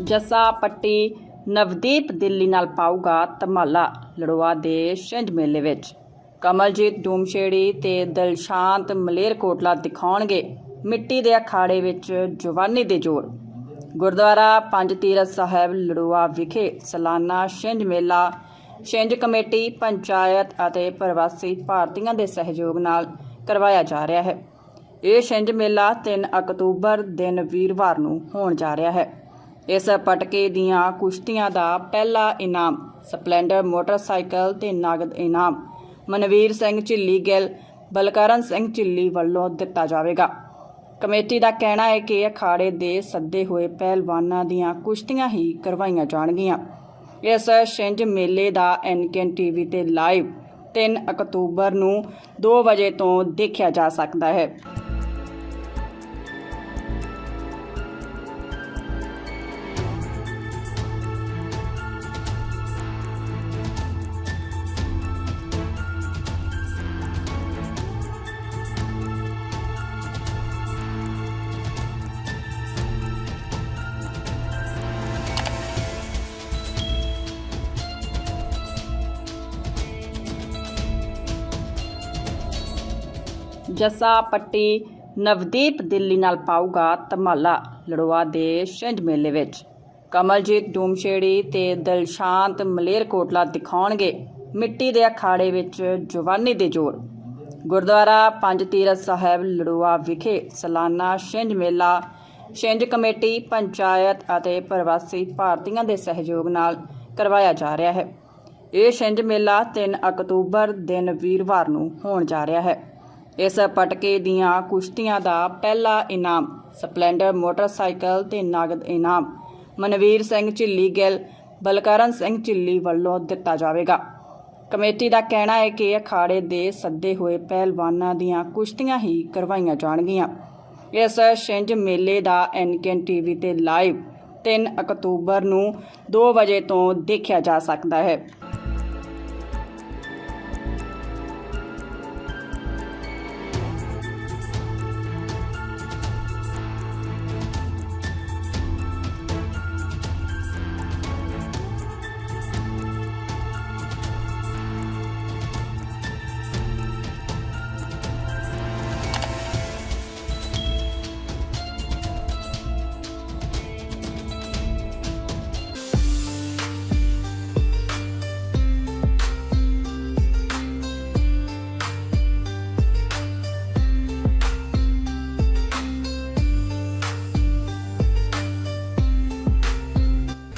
ਜੱਸਾ ਪੱਟੀ ਨਵਦੀਪ ਦਿੱਲੀ ਨਾਲ ਪਾਊਗਾ ਧਮਾਲਾ ਲੜਵਾ ਦੇ ਛਿੰਝ ਮੇਲੇ ਵਿੱਚ। ਕਮਲਜੀਤ ਡੂਮਸ਼ੇੜੀ ਤੇ ਦਿਲਸ਼ਾਂਤ ਮਲੇਰਕੋਟਲਾ ਦਿਖਾਉਣਗੇ ਮਿੱਟੀ ਦੇ ਅਖਾੜੇ ਵਿੱਚ ਜਵਾਨੀ ਦੇ ਜੋੜ। ਗੁਰਦੁਆਰਾ ਪੰਜ ਤੀਰਥ ਸਾਹਿਬ, ਲੜੂਆ ਵਿਖੇ ਸਾਲਾਨਾ ਛਿੰਝ ਮੇਲਾ। ਛਿੰਝ ਕਮੇਟੀ, ਪੰਚਾਇਤ ਅਤੇ ਪ੍ਰਵਾਸੀ ਭਾਰਤੀਆਂ ਦੇ ਸਹਿਯੋਗ ਨਾਲ ਕਰਵਾਇਆ ਜਾ ਰਿਹਾ ਹੈ। ਇਹ ਛਿੰਝ ਮੇਲਾ 3 ਅਕਤੂਬਰ ਦਿਨ ਵੀਰਵਾਰ ਨੂੰ ਹੋਣ ਜਾ ਰਿਹਾ ਹੈ। ਇਸ ਪਟਕੇ ਦੀਆਂ ਕੁਸ਼ਤੀਆਂ ਦਾ ਪਹਿਲਾ ਇਨਾਮ, ਸਪਲੈਂਡਰ ਮੋਟਰਸਾਈਕਲ ਤੇ ਨਗਦ ਇਨਾਮ। ਮਨਵੀਰ ਸਿੰਘ ਝਿੱਲੀ ਗਿੱਲ, ਬਲਕਰਨ ਸਿੰਘ ਝਿੱਲੀ ਵੱਲੋਂ ਦਿੱਤਾ ਜਾਵੇਗਾ। ਕਮੇਟੀ ਦਾ ਕਹਿਣਾ ਹੈ ਕਿ ਅਖਾੜੇ ਦੇ ਸੱਦੇ ਹੋਏ ਪਹਿਲਵਾਨਾਂ ਦੀਆਂ ਕੁਸ਼ਤੀਆਂ ਹੀ ਕਰਵਾਈਆਂ ਜਾਣਗੀਆਂ। ਇਸ ਛਿੰਝ ਮੇਲੇ ਦਾ ਐਨਕੇਨ ਟੀਵੀ ਤੇ ਲਾਈਵ 3 ਅਕਤੂਬਰ ਨੂੰ 2 ਵਜੇ ਤੋਂ ਦੇਖਿਆ ਜਾ ਸਕਦਾ ਹੈ। ਜੱਸਾ ਪੱਟੀ ਨਵਦੀਪ ਦਿੱਲੀ ਨਾਲ ਪਾਊਗਾ ਧਮਾਲਾ ਲੜਵਾ ਦੇ ਛਿੰਝ ਮੇਲੇ ਵਿੱਚ। ਕਮਲਜੀਤ ਡੂਮਸ਼ੇੜੀ ਤੇ ਦਿਲਸ਼ਾਂਤ ਮਲੇਰਕੋਟਲਾ ਦਿਖਾਉਣਗੇ ਮਿੱਟੀ ਦੇ ਅਖਾੜੇ ਵਿੱਚ ਜਵਾਨੀ ਦੇ ਜ਼ੋਰ। ਗੁਰਦੁਆਰਾ ਪੰਜ ਤੀਰਥ ਸਾਹਿਬ, ਲੜੂਆ ਵਿਖੇ ਸਾਲਾਨਾ ਛਿੰਝ ਮੇਲਾ। ਛਿੰਝ ਕਮੇਟੀ, ਪੰਚਾਇਤ ਅਤੇ ਪ੍ਰਵਾਸੀ ਭਾਰਤੀਆਂ ਦੇ ਸਹਿਯੋਗ ਨਾਲ ਕਰਵਾਇਆ ਜਾ ਰਿਹਾ ਹੈ। ਇਹ ਛਿੰਝ ਮੇਲਾ 3 ਅਕਤੂਬਰ ਦਿਨ ਵੀਰਵਾਰ ਨੂੰ ਹੋਣ ਜਾ ਰਿਹਾ ਹੈ। ਇਸ ਪਟਕੇ ਦੀਆਂ ਕੁਸ਼ਤੀਆਂ ਦਾ ਪਹਿਲਾ ਇਨਾਮ, ਸਪਲੈਂਡਰ ਮੋਟਰਸਾਈਕਲ ਤੇ ਨਗਦ ਇਨਾਮ। ਮਨਵੀਰ ਸਿੰਘ ਝਿੱਲੀ ਗਿੱਲ, ਬਲਕਰਨ ਸਿੰਘ ਝਿੱਲੀ ਵੱਲੋਂ ਦਿੱਤਾ ਜਾਵੇਗਾ। ਕਮੇਟੀ ਦਾ ਕਹਿਣਾ ਹੈ ਕਿ ਅਖਾੜੇ ਦੇ ਸੱਦੇ ਹੋਏ ਪਹਿਲਵਾਨਾਂ ਦੀਆਂ ਕੁਸ਼ਤੀਆਂ ਹੀ ਕਰਵਾਈਆਂ ਜਾਣਗੀਆਂ। ਇਸ ਛਿੰਝ ਮੇਲੇ ਦਾ ਐਨਕੇਨ ਟੀਵੀ ਤੇ ਲਾਈਵ 3 ਅਕਤੂਬਰ ਨੂੰ 2 ਵਜੇ ਤੋਂ ਦੇਖਿਆ ਜਾ ਸਕਦਾ ਹੈ।